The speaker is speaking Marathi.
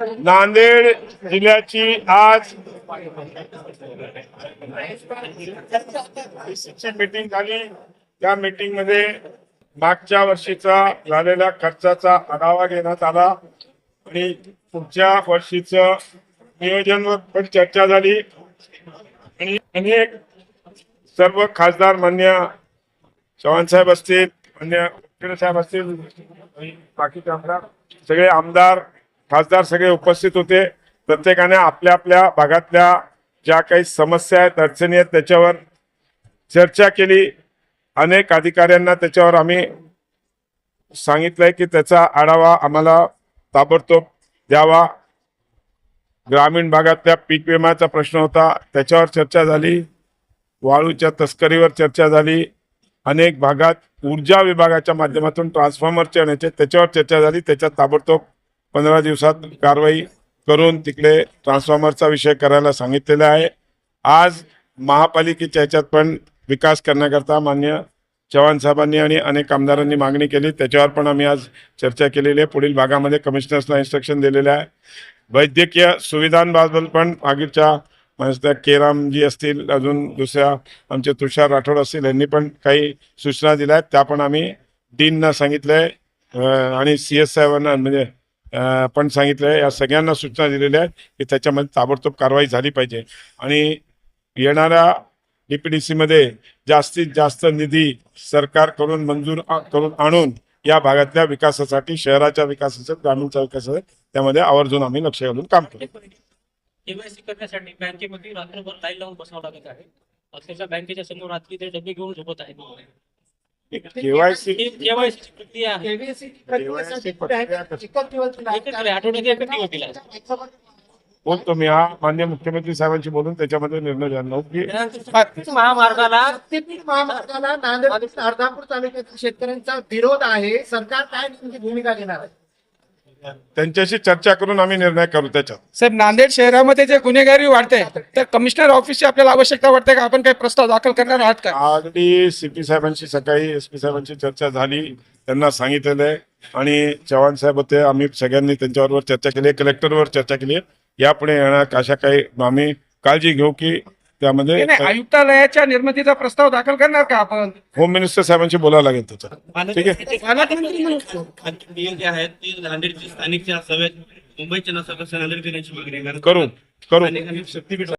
नांदेड जिल्ह्याची आज मीटिंग झाली. त्या मीटिंगमध्ये मागच्या वर्षीचा झालेल्या खर्चाचा आढावा घेण्यात आला. आणि पुढच्या वर्षीच नियोजनवर पण चर्चा झाली. आणि अनेक सर्व खासदार मान्य चव्हाण साहेब असतील मान्य साहेब असतील बाकीचे आमदार सगळे आमदार खासदार सगळे उपस्थित होते. प्रत्येकाने आपल्या आपल्या भागातल्या ज्या काही समस्या आहेत अडचणी आहेत त्याच्यावर चर्चा केली. अनेक अधिकाऱ्यांना त्याच्यावर आम्ही सांगितलंय की त्याचा आढावा आम्हाला ताबडतोब द्यावा. ग्रामीण भागातल्या पीक विम्याचा प्रश्न होता त्याच्यावर चर्चा झाली. वाळूच्या तस्करीवर चर्चा झाली. अनेक भागात ऊर्जा विभागाच्या माध्यमातून ट्रान्सफॉर्मरचे आणायचे त्याच्यावर चर्चा झाली. त्याच्यात ताबडतोब पंधरा दिवसात कारवाई करून तिकडे ट्रान्सफॉर्मरचा विषय करायला सांगितलेला आहे. आज महापालिकेच्या ह्याच्यात पण विकास करण्याकरता मान्य चव्हाण साहेबांनी आणि अनेक आमदारांनी मागणी केली. त्याच्यावर पण आम्ही आज चर्चा केलेली आहे. पुढील भागामध्ये कमिशनर्सला इन्स्ट्रक्शन दिलेले आहे. वैद्यकीय सुविधांबाबत पण मागीलच्या म्हणजे केरामजी असतील अजून दुसऱ्या आमचे तुषार राठोड असतील यांनी पण काही सूचना दिल्या आहेत. त्या पण आम्ही डीनना सांगितलं आहे आणि सी एस साहेबांना म्हणजे पण सांगितलं या सगळ्यांना सूचना दिलेल्या आहेत की त्याच्यामध्ये ताबडतोब कारवाई झाली पाहिजे. आणि येणाऱ्या डी पी डी सीमध्ये जास्तीत जास्त निधी सरकारकडून मंजूर करून आणून या भागातल्या विकासासाठी शहराच्या विकासासाठी ग्रामीणच्या विकासासाठी त्यामध्ये आवर्जून आम्ही लक्ष घालून काम करतो केवायसी करण्यासाठी बँकेमध्ये रात्रभर लाईन लावून बसावं लागत आहे. अक्षरशः बँकेच्या समोर रात्री ते डबे घेऊन झोपत आहेत. केवायसी प्रक्रिया आहे. बोलतो मी हा मान्य मुख्यमंत्री साहेबांशी बोलून त्याच्यामध्ये निर्णय झाला की महामार्गाला महामार्गाला नांदेड अर्धापूर तालुक्यातील शेतकऱ्यांचा विरोध आहे सरकार काय भूमिका घेणार आहे त्यांच्याशी चर्चा करून आम्ही निर्णय करू त्याच्यात. साहेब नांदेड शहरामध्ये जे गुन्हेगारी वाढते तर कमिशनर ऑफिसची आपल्याला आवश्यकता वाटते का? आपण काही प्रस्ताव दाखल करणार आहात का? अगदी सीपी साहेबांशी सकाळी एस पी साहेबांची चर्चा झाली त्यांना सांगितलेलं आहे. आणि चव्हाण साहेब होते आम्ही सगळ्यांनी त्यांच्याबरोबर चर्चा केली आहे कलेक्टरवर चर्चा केली. आहे यापुढे येणार अशा काही आम्ही काळजी घेऊ की त्यामध्ये नाही, आयुक्तालयाच्या निर्मितीचा प्रस्ताव दाखल करणार का आपण? होम मिनिस्टर साहेबांशी बोलावं लागेल त्याचं. ठीक आहे? पालकमंत्री म्हणून नियम जे आहेत ते नांदेडचे स्थानिकच्या सभेत मुंबईच्या नसं कसं नांदेड करण्याची मागणी करू. करू शक्तीपीठ